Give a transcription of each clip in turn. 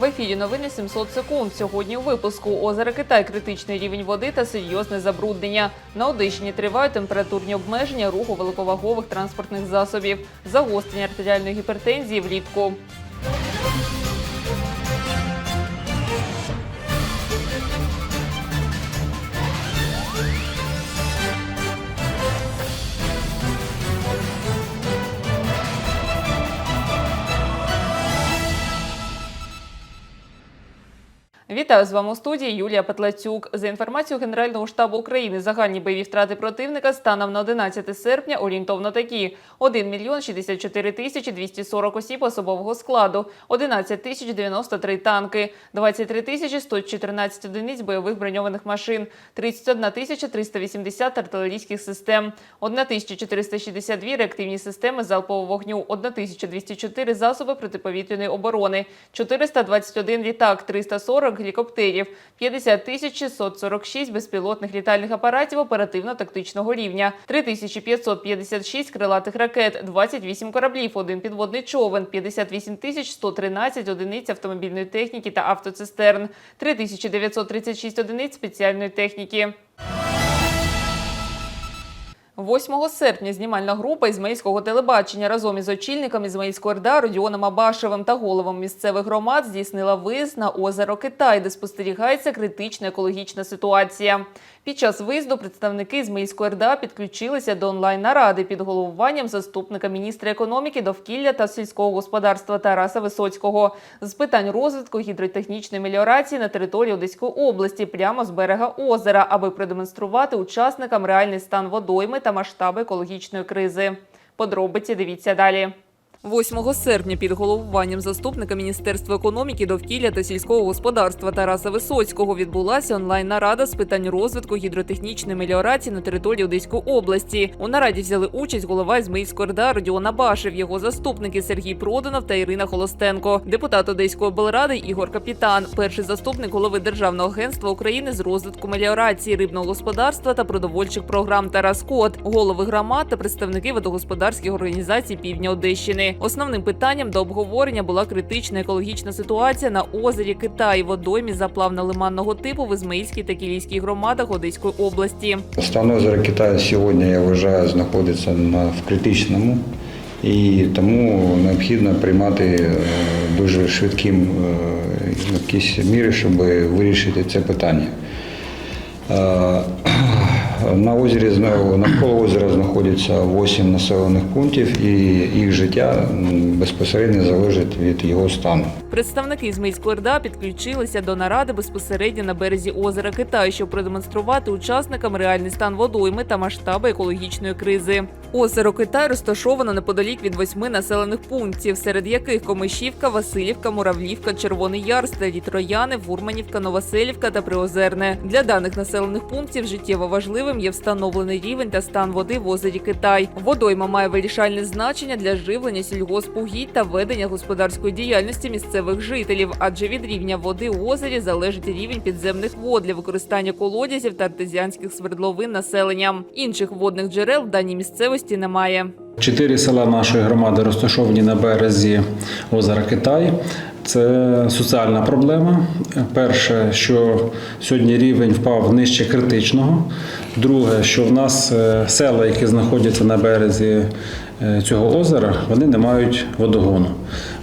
В ефірі новини 700 секунд. Сьогодні у випуску озеро Китай, критичний рівень води та серйозне забруднення. На Одещині тривають температурні обмеження руху великовагових транспортних засобів, загострення артеріальної гіпертензії влітку. Вітаю з вами у студії Юлія Петлацюк. За інформацією Генерального штабу України, загальні бойові втрати противника станом на 11 серпня орієнтовно такі: 1 мільйон 64 тисячі 240 осіб особового складу, 11 тисяч 93 танки, 23 тисячі 114 одиниць бойових броньованих машин, 31 тисяча 380 артилерійських систем, 1 тисяча 462 реактивні системи залпового вогню, 1 тисяча 204 засоби протиповітряної оборони, 421 літак, 340 гелікоптерів, 50 тисяч 646 безпілотних літальних апаратів оперативно-тактичного рівня, 3556 крилатих ракет, 28 кораблів, один підводний човен, 58 тисяч 113 одиниць автомобільної техніки та автоцистерн, 3936 одиниць спеціальної техніки. 8 серпня знімальна група Ізмаїльського телебачення разом із очільниками Ізмаїльської РДА Родіоном Абашевим та головами місцевих громад здійснила виїзд на озеро Китай, де спостерігається критична екологічна ситуація. Під час виїзду представники Ізмаїльської РДА підключилися до онлайн-наради під головуванням заступника міністра економіки, довкілля та сільського господарства Тараса Висоцького з питань розвитку гідротехнічної меліорації на території Одеської області прямо з берега озера, аби продемонструвати учасникам реальний стан водойми та масштаби екологічної кризи. Подробиці дивіться далі. 8 серпня під головуванням заступника Міністерства економіки, довкілля та сільського господарства Тараса Висоцького відбулася онлайн-нарада з питань розвитку гідротехнічної меліорації на території Одеської області. У нараді взяли участь голова Ізмаїльської РДА Родіон Абашев, його заступники Сергій Проданов та Ірина Холостенко, депутат Одеської облради Ігор Капітан, перший заступник голови Державного агентства України з розвитку меліорації, рибного господарства та продовольчих програм Тарас Кот, голови громад та представники водогосподарських організацій Півдня Одещини. Основним питанням до обговорення була критична екологічна ситуація на озері Китай, водоймі заплавно-лиманного типу в Ізмаїльській та Кілійській громадах Одеської області. Стан озера Китаю сьогодні, я вважаю, знаходиться на, в критичному і тому необхідно приймати е, дуже швидким е, якісь міри, щоб вирішити це питання. На озері навколо озера знаходиться 8 населених пунктів, і їх життя безпосередньо залежить від його стану. Представники Ізмаїльської РДА підключилися до наради безпосередньо на березі озера Китай, щоб продемонструвати учасникам реальний стан водойми та масштаби екологічної кризи. Озеро Китай розташовано неподалік від восьми населених пунктів, серед яких Комишівка, Васильівка, Муравлівка, Червоний Яр, Старі Трояни, Фурманівка, Новоселівка та Приозерне. Для даних населених пунктів життєво важливим є встановлений рівень та стан води в озері Китай. Водойма має вирішальне значення для живлення сільгоспугідь та ведення господарської діяльності місцевих жителів, адже від рівня води у озері залежить рівень підземних вод для використання колодязів та артезіанських свердловин населенням. Інших водних джерел в даній місцевості немає. Чотири села нашої громади розташовані на березі озера Китай. Це соціальна проблема. Перше, що сьогодні рівень впав нижче критичного. Друге, що в нас е, села, які знаходяться на березі е, цього озера, вони не мають водогону.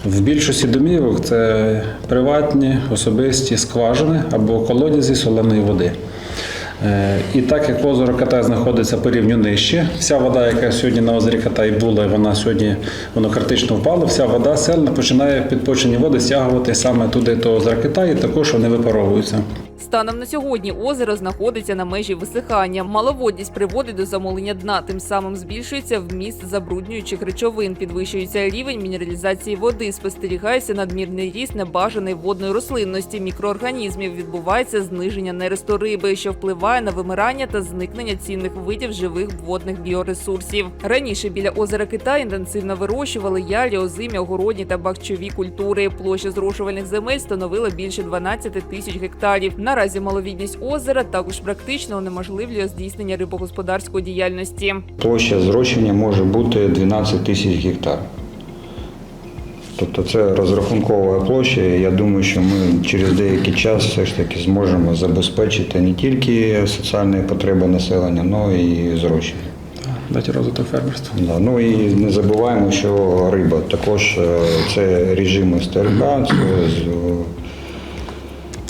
В більшості домівок це приватні, особисті скважини або колодязі соленої води. Е, І так як озеро Катай знаходиться по рівню нижче, вся вода, яка сьогодні на озері Катай була, вона сьогодні воно критично впала, вся вода сильно починає підпочені води стягувати саме туди до озера Китай, і також вони випаровуються. Станом на сьогодні озеро знаходиться на межі висихання. Маловодність приводить до замолення дна, тим самим збільшується вміст забруднюючих речовин, підвищується рівень мінералізації води, спостерігається надмірний ріст небажаної водної рослинності, мікроорганізмів. Відбувається зниження нересту риби, що впливає на вимирання та зникнення цінних видів живих водних біоресурсів. Раніше біля озера Китай інтенсивно вирощували ялі, озимі, огородні та бахчові культури. Площа зрошувальних земель становила більше 12 тисяч гектарів. Наразі маловідність озера також практично унеможливлює здійснення рибогосподарської діяльності. Площа зрощення може бути 12 тисяч гектар. Тобто це розрахункова площа. і Я думаю, що ми через деякий час все ж таки зможемо забезпечити не тільки соціальні потреби населення, але і зрощення. Дати розвиток фермерства. Да. Ну і не забуваємо, що риба також е, це режим СТРК,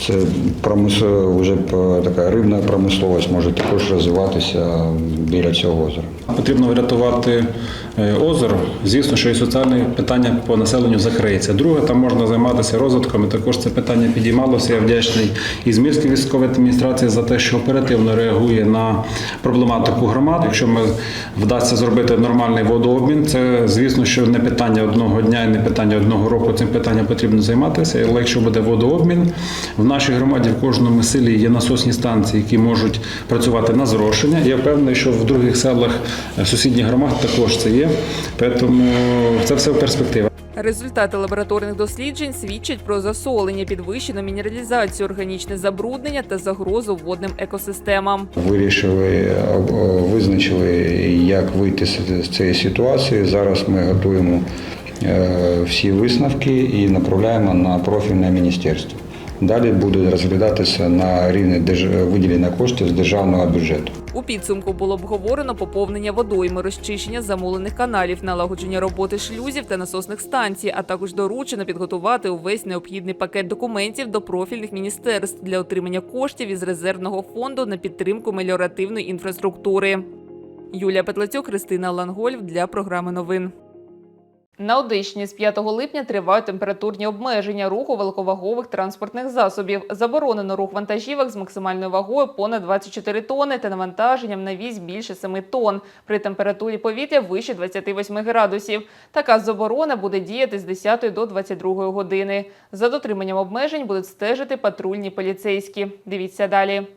це, з- це промисло, вже така рибна промисловість може також розвиватися біля цього озера. Потрібно врятувати е, озеро. Звісно, що і соціальне питання по населенню закриється. Друге, там можна займатися розвитком. І також це питання підіймалося. Я вдячний Ізмірській військовій адміністрації за те, що оперативно реагує на проблематику громад. Якщо ми вдасться зробити нормальний водообмін, це звісно, що не питання одного дня і не питання одного року. Цим питанням потрібно займатися. Але якщо буде водообмін, в нашій громаді в кожному селі є насосні станції, які можуть працювати на зрошення. Я впевнений, що в других селах е, сусідніх громад також це є. Тому це все в перспективі. Результати лабораторних досліджень свідчать про засолення, підвищену мінералізацію, органічне забруднення та загрозу водним екосистемам. Вирішили, е, визначили, як вийти з з цієї ситуації. Зараз ми готуємо е, всі висновки і направляємо на профільне міністерство. Далі буде розглядатися на рівні виділення коштів з державного бюджету. У підсумку було обговорено поповнення водойми, розчищення замулених каналів, налагодження роботи шлюзів та насосних станцій, а також доручено підготувати увесь необхідний пакет документів до профільних міністерств для отримання коштів із резервного фонду на підтримку меліоративної інфраструктури. Юлія Петлацюк, Христина Лангольф для програми новин. На Одещині з 5 липня тривають температурні обмеження руху великовагових транспортних засобів. Заборонено рух вантажівок з максимальною вагою понад 24 тонни та навантаженням на вісь більше 7 тонн при температурі повітря вище 28 градусів. Така заборона буде діяти з 10 до 22 години. За дотриманням обмежень будуть стежити патрульні поліцейські. Дивіться далі.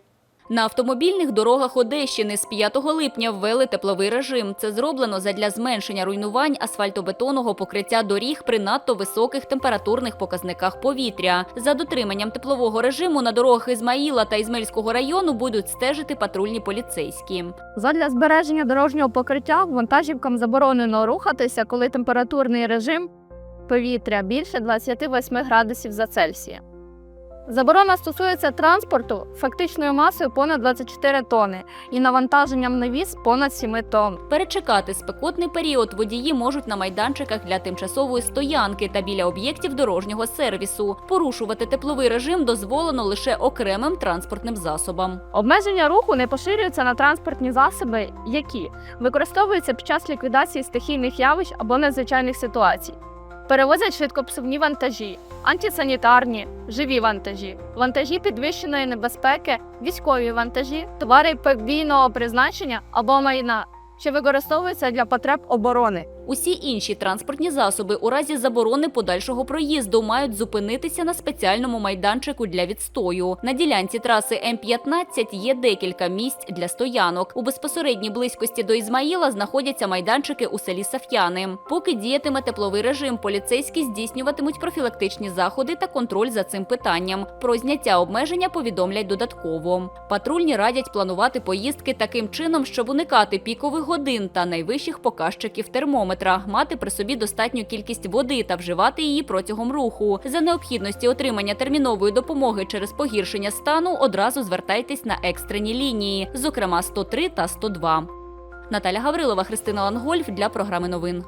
На автомобільних дорогах Одещини з 5 липня ввели тепловий режим. Це зроблено задля зменшення руйнувань асфальтобетонного покриття доріг при надто високих температурних показниках повітря. За дотриманням теплового режиму на дорогах Ізмаїла та Ізмельського району будуть стежити патрульні поліцейські. Задля збереження дорожнього покриття вантажівкам заборонено рухатися, коли температурний режим повітря більше 28 градусів за Цельсієм. Заборона стосується транспорту фактичною масою понад 24 тонни і навантаженням на віз понад 7 тонн. Перечекати спекотний період водії можуть на майданчиках для тимчасової стоянки та біля об'єктів дорожнього сервісу. Порушувати тепловий режим дозволено лише окремим транспортним засобам. Обмеження руху не поширюються на транспортні засоби, які використовуються під час ліквідації стихійних явищ або надзвичайних ситуацій. Перевозять швидкопсувні вантажі, антисанітарні, живі вантажі, вантажі підвищеної небезпеки, військові вантажі, товари подвійного призначення або майна, що використовуються для потреб оборони. Усі інші транспортні засоби у разі заборони подальшого проїзду мають зупинитися на спеціальному майданчику для відстою. На ділянці траси М-15 є декілька місць для стоянок. У безпосередній близькості до Ізмаїла знаходяться майданчики у селі Саф'яни. Поки діятиме тепловий режим, поліцейські здійснюватимуть профілактичні заходи та контроль за цим питанням. Про зняття обмеження повідомлять додатково. Патрульні радять планувати поїздки таким чином, щоб уникати пікових годин та найвищих показчиків термометра, мати при собі достатню кількість води та вживати її протягом руху. За необхідності отримання термінової допомоги через погіршення стану одразу звертайтесь на екстрені лінії, зокрема 103 та 102. Наталя Гаврилова, Христина Лангольф для програми новин.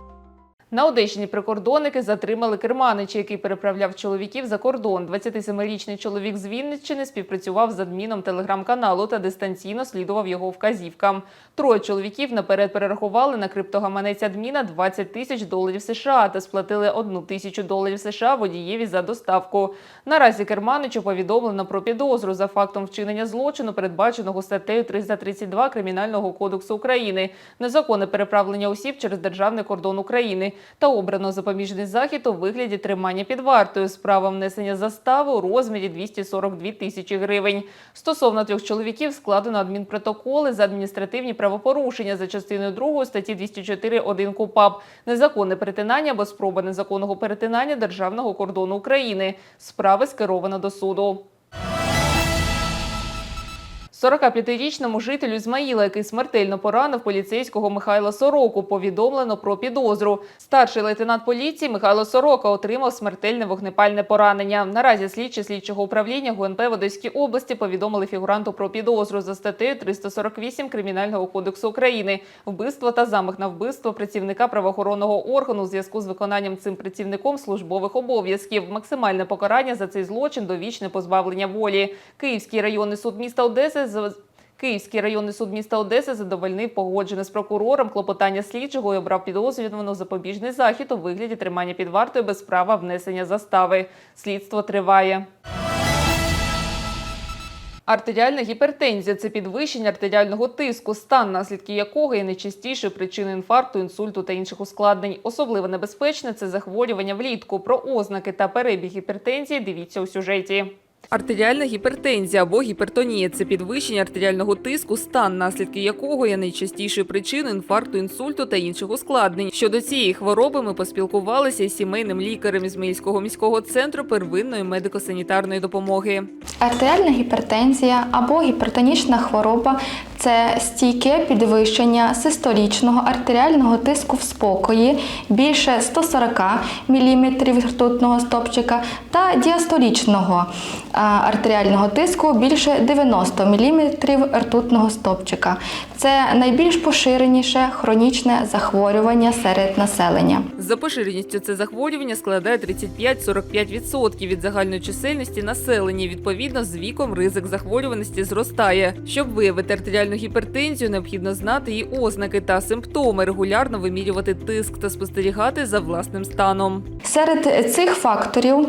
На Одещині прикордонники затримали керманича, який переправляв чоловіків за кордон. 27-річний чоловік з Вінниччини співпрацював з адміном телеграм-каналу та дистанційно слідував його вказівкам. Троє чоловіків наперед перерахували на криптогаманець адміна 20 тисяч доларів США та сплатили 1 тисячу доларів США водієві за доставку. Наразі керманичу повідомлено про підозру за фактом вчинення злочину, передбаченого статтею 332 Кримінального кодексу України, незаконне переправлення осіб через державний кордон України та обрано запобіжний захід у вигляді тримання під вартою з правом внесення застави у розмірі 242 тисячі гривень. Стосовно трьох чоловіків складено адмінпротоколи за адміністративні правопорушення за частиною 2 статті 204.1 КУПАП, незаконне перетинання або спроба незаконного перетинання державного кордону України. Справи скеровано до суду. 45-річному жителю Ізмаїла, який смертельно поранив поліцейського Михайла Сороку, повідомлено про підозру. Старший лейтенант поліції Михайло Сорока отримав смертельне вогнепальне поранення. Наразі слідчі слідчого управління ГУНП в Одеській області повідомили фігуранту про підозру за статтею 348 Кримінального кодексу України вбивство та замах на вбивство працівника правоохоронного органу у зв'язку з виконанням цим працівником службових обов'язків. Максимальне покарання за цей злочин довічне позбавлення волі. Київський районний суд міста Одеси Київський районний суд міста Одеси задовольнив погоджене з прокурором клопотання слідчого і обрав підозрюваного запобіжний захід у вигляді тримання під вартою без права внесення застави. Слідство триває. Артеріальна гіпертензія це підвищення артеріального тиску, стан наслідки якого є найчастішою причиною інфаркту, інсульту та інших ускладнень. Особливо небезпечне це захворювання влітку. Про ознаки та перебіг гіпертензії дивіться у сюжеті. Артеріальна гіпертензія або гіпертонія це підвищення артеріального тиску, стан наслідки якого є найчастішою причиною інфаркту, інсульту та інших ускладнень. Щодо цієї хвороби ми поспілкувалися із сімейним лікарем Ізмаїльського міського центру первинної медико-санітарної допомоги. Артеріальна гіпертензія або гіпертонічна хвороба це стійке підвищення систолічного артеріального тиску в спокої більше 140 мм ртутного стопчика та діастолічного артеріального тиску більше 90 мм ртутного стопчика. Це найбільш поширеніше хронічне захворювання серед населення. За поширеністю це захворювання складає 35-45% від загальної чисельності населення. Відповідно, з віком ризик захворюваності зростає. Щоб виявити артеріальну гіпертензію, необхідно знати її ознаки та симптоми, регулярно вимірювати тиск та спостерігати за власним станом. Серед цих факторів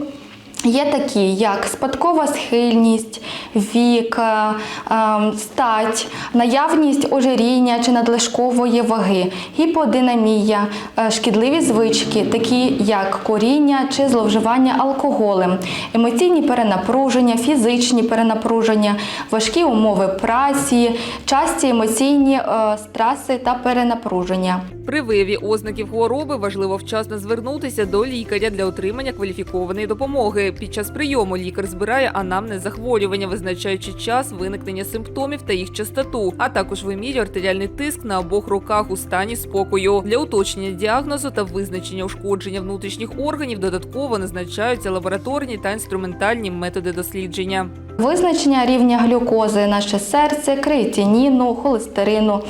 є такі, як спадкова схильність, вік, е, ем, стать, наявність ожиріння чи надлишкової ваги, гіподинамія, е, шкідливі звички, такі як куріння чи зловживання алкоголем, емоційні перенапруження, фізичні перенапруження, важкі умови праці, часті емоційні е, стреси та перенапруження. При вияві ознаків хвороби важливо вчасно звернутися до лікаря для отримання кваліфікованої допомоги. Під час прийому лікар збирає анамнез захворювання, визначаючи час виникнення симптомів та їх частоту, а також вимірює артеріальний тиск на обох руках у стані спокою. Для уточнення діагнозу та визначення ушкодження внутрішніх органів додатково назначаються лабораторні та інструментальні методи дослідження. Визначення рівня глюкози, наше серце, креатиніну, холестерину,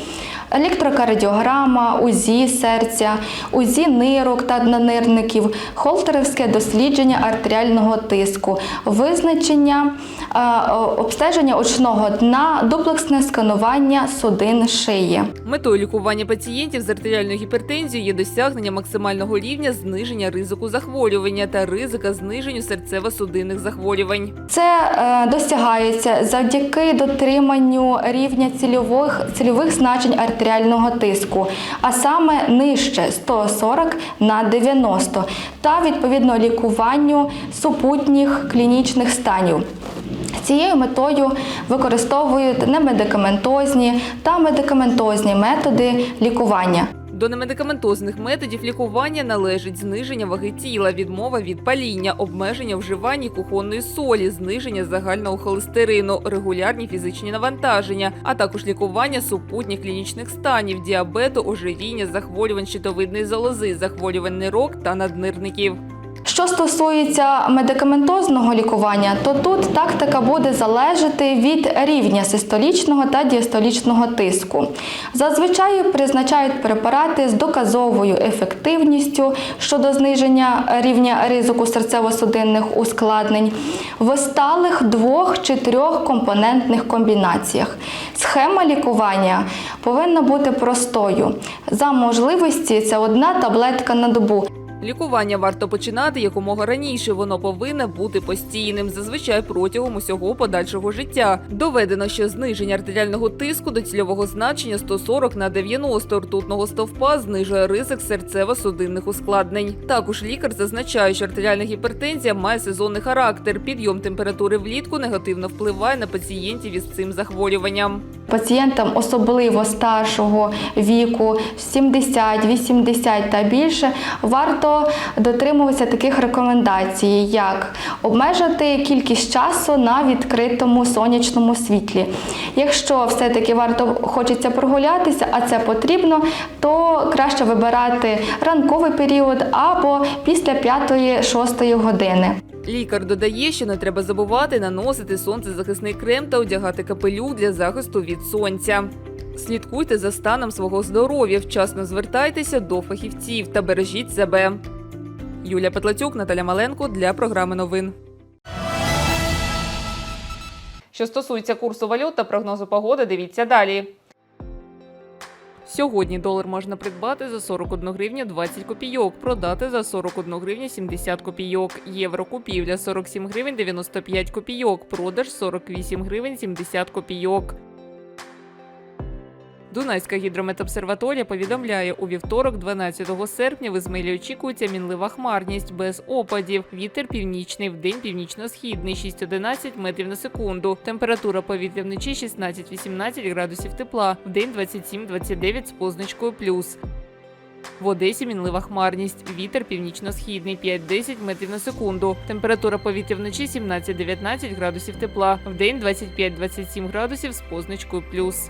електрокардіограма, УЗІ серця, УЗІ нирок та наднирників, холтерівське дослідження артеріального тиску, визначення обстеження очного дна, дуплексне сканування судин шиї. Метою лікування пацієнтів з артеріальною гіпертензією є досягнення максимального рівня зниження ризику захворювання та ризика зниженню серцево-судинних захворювань. Це е, досягається завдяки дотриманню рівня цільових, цільових значень артеріального тиску, а саме нижче 140 на 90 та відповідно лікуванню супутніх клінічних станів. Цією метою використовують немедикаментозні та медикаментозні методи лікування. До немедикаментозних методів лікування належить зниження ваги тіла, відмова від паління, обмеження вживання кухонної солі, зниження загального холестерину, регулярні фізичні навантаження, а також лікування супутніх клінічних станів, діабету, ожиріння, захворювань щитовидної залози, захворювань нирок та наднирників. Що стосується медикаментозного лікування, то тут тактика буде залежати від рівня систолічного та діастолічного тиску. Зазвичай призначають препарати з доказовою ефективністю щодо зниження рівня ризику серцево-судинних ускладнень в сталих двох чи трьох компонентних комбінаціях. Схема лікування повинна бути простою. За можливості це одна таблетка на добу. Лікування варто починати якомога раніше. Воно повинно бути постійним, зазвичай протягом усього подальшого життя. Доведено, що зниження артеріального тиску до цільового значення 140 на 90 ртутного стовпа знижує ризик серцево-судинних ускладнень. Також лікар зазначає, що артеріальна гіпертензія має сезонний характер. Підйом температури влітку негативно впливає на пацієнтів із цим захворюванням. Пацієнтам особливо старшого віку 70, 80 та більше варто дотримуватися таких рекомендацій, як обмежити кількість часу на відкритому сонячному світлі. Якщо все-таки варто хочеться прогулятися, а це потрібно, то краще вибирати ранковий період або після 5-6 години. Лікар додає, що не треба забувати наносити сонцезахисний крем та одягати капелюх для захисту від сонця. Слідкуйте за станом свого здоров'я, вчасно звертайтеся до фахівців та бережіть себе. Юлія Петлацюк, Наталя Маленко для програми новин. Що стосується курсу валют та прогнозу погоди, дивіться далі. Сьогодні долар можна придбати за 41 гривню 20 копійок, продати за 41 гривню 70 копійок. Євро купівля 47 гривень 95 копійок, продаж 48 гривень 70 копійок. Дунайська гідрометобсерваторія повідомляє, у вівторок, 12 серпня, в очікується мінлива хмарність без опадів. Вітер північний, вдень північно-східний 6-11 метрів на секунду. Температура повітря вночі 16-18 градусів тепла, вдень 27-29 з позначкою плюс. В Одесі мінлива хмарність. Вітер північно-східний 5-10 метрів на секунду. Температура повітря вночі 17-19 градусів тепла, вдень 25-27 градусів з позначкою плюс.